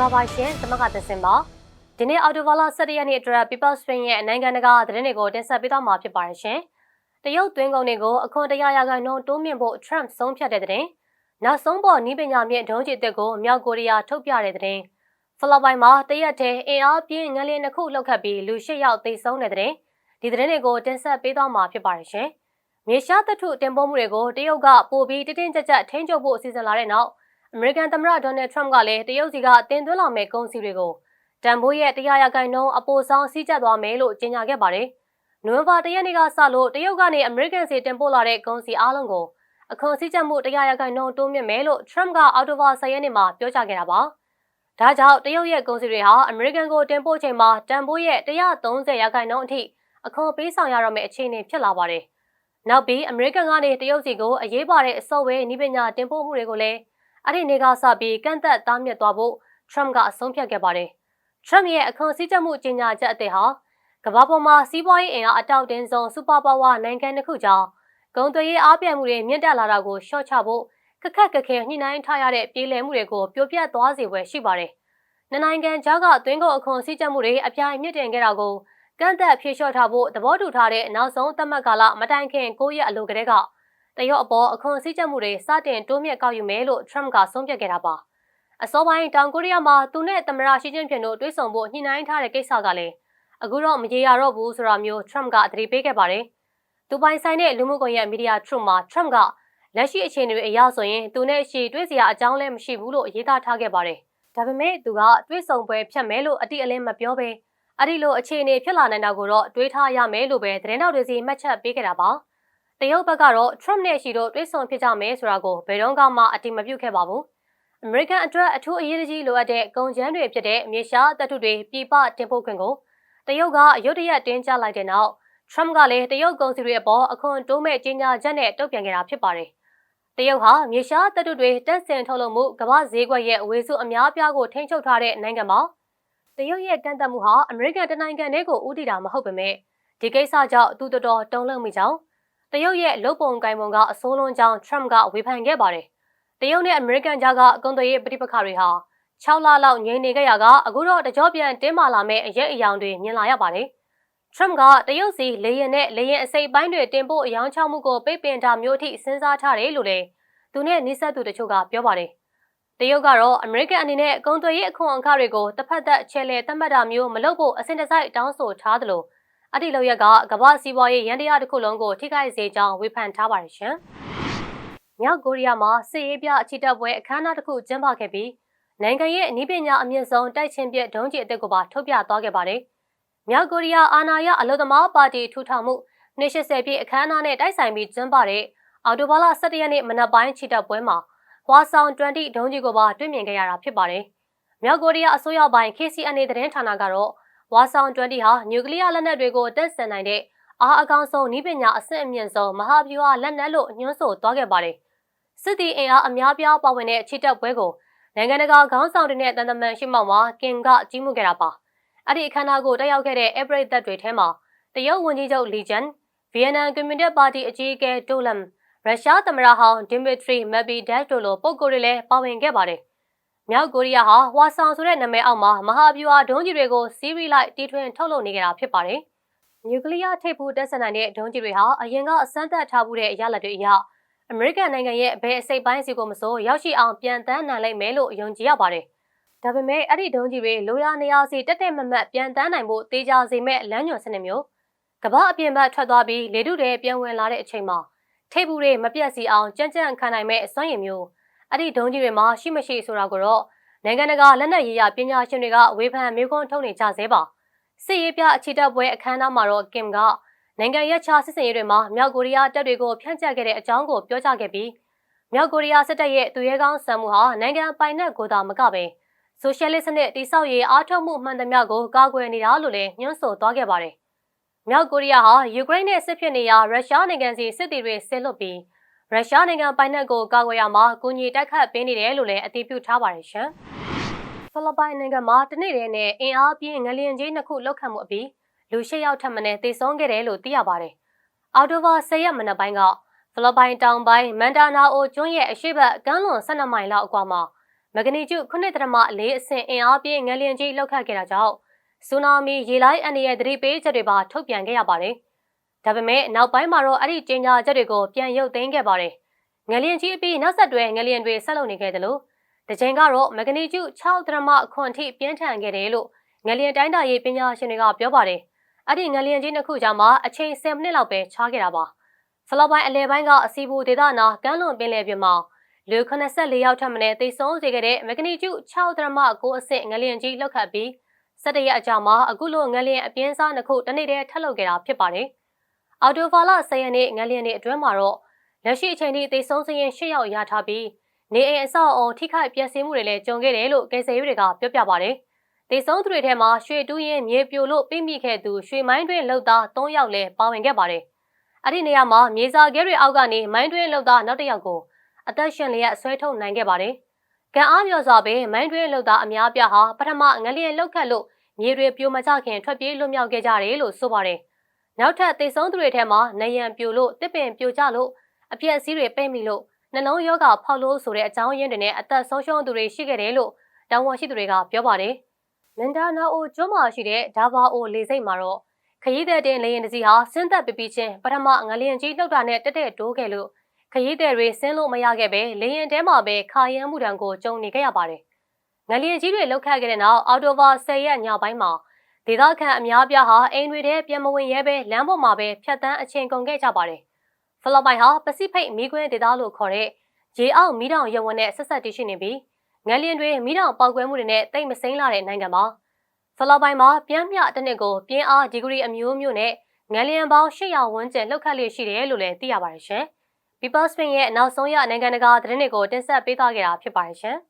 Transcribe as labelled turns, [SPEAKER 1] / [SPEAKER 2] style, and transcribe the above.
[SPEAKER 1] ္ဂလာပါရှင်သမကသစင်ပါဒီနေ့အော်တိုဘာလ17ရက်နေ့အတွက် People Spring ရဲ့နိုင်ငံတကာသတင်းတွေကိုတင်ဆက်ပေးသွားမှာဖြစ်ပါတယ်ရှင်တရုတ်သွင်းကုန်တွေကိုအခွန်တရာရာခိုင်နှုန်းတိုးမြင့်ဖို့ Trump ဆုံးဖြတ်တဲ့တဲ့နောက်ဆုံးပေါ်နီးပညာမြင့်ဒုံးကျည်တက်ကိုမြောက်ကိုရီးယားထုတ်ပြတဲ့တဲ့ဖလော်ပိုင်မှာတရက်တည်းအင်အားပြင်းငလျင်တစ်ခုလောက်ခတ်ပြီးလူ၈ယောက်သေဆုံးတဲ့တဲ့ဒီသတင်းတွေကိုတင်ဆက်ပေးသွားမှာဖြစ်ပါတယ်ရှင်မြေရှားသတ္ထုတင်ပို့မှုတွေကိုတရုတ်ကပိုပြီးတင်းတင်းကြပ်ကြပ်ထိန်းချုပ်ဖို့အစီအစဉ်လာတဲ့နောက် အမေရိကန်သမ္မတဒေါ်နယ်ထရမ့်ကလည်းတရုတ်စီကအတင်သွင်းလာမဲ့ကုန်စည်တွေကိုတန်ဖိုးရဲ့တရားရဂိုင်နှုန်းအပိုဆောင်စီးကျသွားမယ်လို့ကြေညာခဲ့ပါတယ်။နိုဝင်ဘာ၁ရက်နေ့ကစလို့တရုတ်ကနေအမေရိကန်စီတင်ပို့လာတဲ့ကုန်စည်အားလုံးကိုအခွန်စည်းကြပ်မှုတရားရဂိုင်နှုန်းတိုးမြင့်မယ်လို့ထရမ့်ကအောက်တိုဘာ၁ရက်နေ့မှာပြောကြားခဲ့တာပါ။ဒါကြောင့်တရုတ်ရဲ့ကုန်စည်တွေဟာအမေရိကန်ကိုတင်ပို့ချိန်မှာတန်ဖိုးရဲ့130ရာခိုင်နှုန်းအထိအခွန်ပေးဆောင်ရတော့မယ့်အခြေအနေဖြစ်လာပါတယ်။နောက်ပြီးအမေရိကန်ကနေတရုတ်စီကိုအရေးပါတဲ့အစော့ဝဲနည်းပညာတင်ပို့မှုတွေကိုလည်း အဲ့ဒီနေ့ကစပြီးကန့်သက်တားမြစ်သွားဖို့ Trump ကအဆုံးဖြတ်ခဲ့ပါတယ်။ Trump ရဲ့အခွန်စည်းကြပ်မှုကြေညာချက်အသစ်ဟာကမ္ဘာပေါ်မှာစီးပွားရေးအင်အားအတောက်တင်းဆုံးစူပါပါဝါနိုင်ငံတစ်ခုကြောင့်ဂုံသွေးရေးအားပြိုင်မှုတွေမြင့်တက်လာတာကိုရှော့ချဖို့ခက်ခက်ခက်ခဲညှိနှိုင်းထားရတဲ့ပြည်လည်မှုတွေကိုပြိုပြတ်သွားစေွယ်ရှိပါတယ်။နှစ်နိုင်ငံကြားကသွင်းကုန်အခွန်စည်းကြပ်မှုတွေအပြိုင်မြင့်တင်ခဲ့တာကိုကန့်သက်ဖြေလျှော့ထားဖို့သဘောတူထားတဲ့နောက်ဆုံးသတ်မှတ်ကာလမတိုင်ခင်9ရက်အလိုကတည်းက တရုတ်အပေါ်အခွန်စည်းကြပ်မှုတွေစတင်တိုးမြင့်ကောက်ယူမယ်လို့ Trump ကဆုံးဖြတ်ခဲ့တာပါအစောပိုင်းတောင်ကိုရီးယားမှာသူနဲ့သမ္မတရှီကျင်းဖျင်တို့တွေ့ဆုံဖို့ညှိနှိုင်းထားတဲ့ကိစ္စကလည်းအခုတော့မရေရတော့ဘူးဆိုတာမျိုး Trump ကသတိပေးခဲ့ပါတယ်သူပိုင်ဆိုင်တဲ့လူမှုကွန်ရက်မီဒီယာ Truth မှာ Trump ကလက်ရှိအခြေအနေတွေအရဆိုရင်သူနဲ့ရှီတွေ့စရာအကြောင်းလည်းမရှိဘူးလို့ရေးသားထားခဲ့ပါတယ်ဒါပေမဲ့သူကတွေ့ဆုံပွဲဖြတ်မယ်လို့အတိအလင်းမပြောဘဲအဲ့ဒီလိုအခြေအနေဖြစ်လာနိုင်တာကိုတော့တွေးထားရမယ်လို့ပဲသတင်းတော်တွေစီမှတ်ချက်ပေးခဲ့တာပါ တရုတ်ဘက်ကတော့ Trump နဲ့ရှီတို့တွေ့ဆုံဖြစ်ကြမယ်ဆိုတာကိုဘယ်တော့မှအတိမပြုခဲ့ပါဘူး။ American အတွက်အထူးအရေးကြီးလိုအပ်တဲ့ကုန်ကျန်းတွေဖြစ်တဲ့မြေရှားတပ်ထုတွေပြည်ပတင်ပို့ခွင့်ကိုတရုတ်ကရုတ်တရက်တင်းကျပ်လိုက်တဲ့နောက် Trump ကလည်းတရုတ်ကုန်စည်တွေအပေါ်အခွန်တိုးမဲ့ကြေညာချက်နဲ့တုံ့ပြန်ခဲ့တာဖြစ်ပါတယ်။တရုတ်ဟာမြေရှားတပ်ထုတွေတက်ဆင်ထုတ်လုပ်မှုကမ္ဘာဈေးကွက်ရဲ့အဝေးစုအများပြားကိုထိန်းချုပ်ထားတဲ့နိုင်ငံမှာတရုတ်ရဲ့ကန့်သတ်မှုဟာအမေရိကန်တနိုင်ငံတည်းကိုဥတီတာမဟုတ်ပေမဲ့ဒီကိစ္စကြောင့်သူတော်တော်တုံ့လုံမိကြောင်း တရုတ်ရဲ့လုတ်ပုံကိုင်ပုံကအစိုးလွန်ကြောင်း Trump ကဝေဖန်ခဲ့ပါတယ်။တရုတ်နဲ့အမေရိကန်ကြားကအကုန်သွယ်ရေးပဋိပက္ခတွေဟာ6လလောက်ငြိမ်နေခဲ့ရကအခုတော့တကြောပြန်တင်းမာလာမဲ့အရက်အယောင်တွေမြင်လာရပါတယ်။ Trump ကတရုတ်စီလေရင်နဲ့လေရင်အစိပ်ပိုင်းတွေတင်ပို့အယောင်ချမှုကိုပိတ်ပင်တာမျိုးအထိစဉ်းစားထားတယ်လို့လည်းသူနဲ့နှိဆက်သူတချို့ကပြောပါတယ်။တရုတ်ကတော့အမေရိကန်အနေနဲ့အကုန်သွယ်ရေးအခွန်အခတွေကိုတစ်ဖက်သက်ချဲလဲသတ်မှတ်တာမျိုးမလုပ်ဖို့အစဉ်တစိုက်တောင်းဆိုထားသလို အဲ့ဒီလောက်ရက်ကကမ္ဘာစီးပွားရေးရန်တရားတစ်ခုလုံးကိုထိခိုက်စေကြောင်းဝေဖန်ထားပါတယ်ရှင်။မြောက်ကိုရီးယားမှာစစ်ရေးပြအချီတက်ပွဲအခမ်းအနားတစ်ခုကျင်းပခဲ့ပြီးနိုင်ငံရဲ့အနည်းပညာအမြင့်ဆုံးတိုက်ချင်းပြဒုံးကျည်အသစ်ကိုပါထုတ်ပြသွားခဲ့ပါတယ်။မြောက်ကိုရီးယားအာဏာရအလို့သမားပါတီထူထောင်မှု20ပြည့်အခမ်းအနားနဲ့တိုက်ဆိုင်ပြီးကျင်းပတဲ့အော်တိုဘာလ17ရက်နေ့မနက်ပိုင်းချီတက်ပွဲမှာဟွာဆောင်20ဒုံးကျည်ကိုပါတွေ့မြင်ခဲ့ရတာဖြစ်ပါတယ်။မြောက်ကိုရီးယားအစိုးရပိုင်း KCNA သတင်းဌာနကတော့ ဝါဆောင်20ဟာနျူကလ িয়ার လက်နက်တွေကိုတက်ဆင်နိုင်တဲ့အားအကောင်ဆုံးနည်းပညာအဆင့်အမြင့်ဆုံးမဟာဗျူဟာလက်နက်လို့ညွှန်းဆိုသွားခဲ့ပါတယ်။စစ်တီအင်အားအများပြားပါဝင်တဲ့ချီတက်ပွဲကိုနိုင်ငံတကာခေါင်းဆောင်တွေနဲ့တန်တမန်ရှိမောက်မှာကင်ကကြီးမှုခဲ့တာပါ။အဲ့ဒီအခမ်းအနားကိုတက်ရောက်ခဲ့တဲ့ဧပြီသက်တွေထဲမှာတရုတ်ဝန်ကြီးချုပ်လီဂျန်ဗီယက်နမ်ကွန်မြူနစ်ပါတီအကြီးအကဲတိုလမ်ရုရှားသမ္မတဟောင်းဒီမီထရီမက်ဘီဒက်တို့လိုပုဂ္ဂိုလ်တွေလည်းပါဝင်ခဲ့ပါတယ် မြောက်ကိုရီးယားဟာဟွာဆောင်ဆိုတဲ့နာမည်အောက်မှာမဟာဗျူဟာဒုံးကျည်တွေကိုစီးရီလိုက်တီထွင်ထုတ်လုပ်နေကြတာဖြစ်ပါတယ်။နျူကလ িয়ার ထိပ်ဖူးတက်ဆနိုင်တဲ့ဒုံးကျည်တွေဟာအရင်ကအစမ်းသပ်ထားမှုတဲ့အရလဒ်တွေအရအမေရိကန်နိုင်ငံရဲ့ဘယ်အစိပ်ပိုင်းစီကိုမဆိုရောက်ရှိအောင်ပြန်တန်းနိုင်လိမ့်မယ်လို့ယုံကြည်ရပါတယ်။ဒါပေမဲ့အဲ့ဒီဒုံးကျည်တွေလိုရာနေရာစီတက်တက်မမတ်ပြန်တန်းနိုင်ဖို့တေးကြစေမဲ့လမ်းညွှန်စနစ်မျိုးကမ္ဘာအပြင်ဘက်ထွက်သွားပြီးလေထုတွေပြန်ဝင်လာတဲ့အချိန်မှာထိပ်ဖူးတွေမပြတ်စီအောင်ကြမ်းကြမ်းခံနိုင်မဲ့အစွမ်းရည်မျိုး အဲ့ဒီဒုံးကြီးတွေမှာရှိမရှိဆိုတာကိုတော့နိုင်ငံတကာလက်နက်ရေးရပညာရှင်တွေကဝေဖန်မျိုးခွန်းထုတ်နေကြဆဲပါစစ်ရေးပြအခြေတက်ပွဲအခမ်းအနားမှာတော့ကင်ကနိုင်ငံရေးချစစ်စင်ရေးတွေမှာမြောက်ကိုရီးယားတပ်တွေကိုဖျက်ချခဲ့တဲ့အကြောင်းကိုပြောကြားခဲ့ပြီးမြောက်ကိုရီးယားစစ်တပ်ရဲ့သူရဲကောင်းဆန်မှုဟာနိုင်ငံပိုင်နက်ကိုသာမကပဲဆိုရှယ်လစ်စနစ်တိဆောက်ရေးအားထုတ်မှုမှန်သမျှကိုကာကွယ်နေတာလို့လည်းညွှန်းဆိုသွားခဲ့ပါတယ်။မြောက်ကိုရီးယားဟာယူကရိန်းနဲ့စစ်ဖြစ်နေရာရုရှားနိုင်ငံစီစစ်တီတွေဆင်းလွတ်ပြီး ရုရှားနိုင်ငံပိုင်နက်ကိုကာကွယ်ရမှာကူညီတိုက်ခတ်ပေးနေတယ်လို့လည်းအတည်ပြုထားပါတယ်ရှင်။ဖိလစ်ပိုင်နိုင်ငံမှာတနေ့တည်းနဲ့အင်အားပြင်းငလျင်ကြီးနှစ်ခုလောက်ခတ်မှုအပြီးလူ၈ယောက်ထပ်မံသေဆုံးခဲ့တယ်လို့သိရပါတယ်။အော်တိုဘာ၁၀ရက်မနက်ပိုင်းကဖိလစ်ပိုင်တောင်ပိုင်းမန်တာနာအိုကျွန်းရဲ့အရှိတ်ကမ်းလွန်12မိုင်လောက်အကွာမှာမဂနီကျု9.4အဆင့်အင်အားပြင်းငလျင်ကြီးလှုပ်ခတ်ခဲ့တာကြောင့်ဆူနာမီရေလိုင်းအန္တရာယ်သတိပေးချက်တွေပါထုတ်ပြန်ခဲ့ရပါတယ်။ ဒါပေမဲ့နောက်ပိုင်းမှာတော့အဲ့ဒီကြေညာချက်တွေကိုပြန်ရုပ်သိမ်းခဲ့ပါတယ်။ငလျင်ကြီးအပြီးနောက်ဆက်တွဲငလျင်တွေဆက်လုပ်နေခဲ့တယ်လို့တကြိမ်ကတော့မဂနီကျု6ဒရမအခွန်ထိပြင်းထန်ခဲ့တယ်လို့ငလျင်တိုင်းတာရေးပညာရှင်တွေကပြောပါတယ်။အဲ့ဒီငလျင်ကြီးနှစ်ခုကြားမှာအချိန်10မိနစ်လောက်ပဲခြားခဲ့တာပါ။ဆလောက်ပိုင်းအလဲပိုင်းကအစီဘူဒေသနာကမ်းလွန်ပင်လယ်ပြင်မှာလူ84ယောက်ထပ်မံတိတ်ဆုံးစေခဲ့တဲ့မဂနီကျု6ဒရမ9အဆင့်ငလျင်ကြီးလှုပ်ခတ်ပြီး17ရက်အကြာမှာအခုလိုငလျင်အပြင်းစားနှစ်ခုတနေ့တည်းထပ်လုပ်ခဲ့တာဖြစ်ပါတယ်။ အော်တိုဖာလာ10ရက်နေ့ငလျင်တွေအတွင်းမှာတော့လက်ရှိအချိန်ထိတိတ်ဆုံးစရင်10ယောက်ရထားပြီးနေအိမ်အဆောက်အုံထိခိုက်ပျက်စီးမှုတွေလည်းကြုံခဲ့တယ်လို့ကယ်ဆယ်ရေးတွေကပြောပြပါတယ်။တိတ်ဆုံးသူတွေထဲမှာရွှေတူးရင်မြေပြိုလို့ပြိမိခဲ့သူရွှေမိုင်းတွင်လှုပ်သား3ယောက်လည်းပါဝင်ခဲ့ပါတယ်။အဲ့ဒီနေရာမှာမြေစာခဲတွေအောက်ကနေမိုင်းတွင်လှုပ်သားနောက်တစ်ယောက်ကိုအသက်ရှင်လျက်ဆွဲထုတ်နိုင်ခဲ့ပါတယ်။ကံအားပြောစွာပင်မိုင်းတွင်လှုပ်သားအများပြားဟာပထမငလျင်လှုပ်ခတ်လို့မြေတွေပြိုမကျခင်ထွက်ပြေးလွတ်မြောက်ခဲ့ကြတယ်လို့ဆိုပါတယ်။ နောက်ထပ်တိတ်ဆုံးသူတွေထဲမှာနယံပြိုလို့တစ်ပင်ပြိုကျလို့အပြက်စီးတွေပိတ်မိလို့နှလုံးရောဂါဖောက်လို့ဆိုတဲ့အကြောင်းရင်းတွေနဲ့အသက်ဆုံးရှုံးသူတွေရှိခဲ့တယ်လို့တောင်ဝန်ရှိသူတွေကပြောပါတယ်။မန်ဒါနာအိုကျွန်းမှာရှိတဲ့ဒါဘာအိုလေစိတ်မှာတော့ခရီးသည်တင်လေရင်တစီဟာဆင်းသက်ပပီးချင်းပထမငလျင်ကြီးလှုပ်တာနဲ့တက်တက်တိုးခဲ့လို့ခရီးသည်တွေဆင်းလို့မရခဲ့ပဲလေရင်ထဲမှာပဲခါရမ်းမှုတံကိုကြုံနေခဲ့ရပါတယ်။ငလျင်ကြီးတွေလှုပ်ခတ်ခဲ့တဲ့နောက်အော်တိုဘာ10ရက်ညပိုင်းမှာ ဒေသခံအများပြားဟာအိမ်တွေထဲပြန်မဝင်ရဲပဲလမ်းပေါ်မှာပဲဖြတ်တန်းအချိန်ကုန်ခဲ့ကြပါတယ်။ဖိလစ်ပိုင်ဟာပစိဖိတ်မီးခွင်းဒေသလို့ခေါ်တဲ့ရေအောက်မီးတောင်ရုံဝင်နဲ့ဆက်ဆက်တည်ရှိနေပြီးငလျင်တွေမီးတောင်ပေါက်ကွဲမှုတွေနဲ့တိတ်မစိမ့်လာတဲ့နိုင်ငံမှာဖိလစ်ပိုင်မှာပြင်းပြတစ်နှစ်ကိုပြင်းအားဒီဂရီအမျိုးမျိုးနဲ့ငလျင်ပေါင်း800ဝန်းကျင်လှုပ်ခတ်လျက်ရှိတယ်လို့လည်းသိရပါတယ်ရှင်။ People Spin ရဲ့နောက်ဆုံးရနိုင်ငံတကာသတင်းတွေကိုတင်ဆက်ပေးသွားခဲ့တာဖြစ်ပါတယ်ရှင်။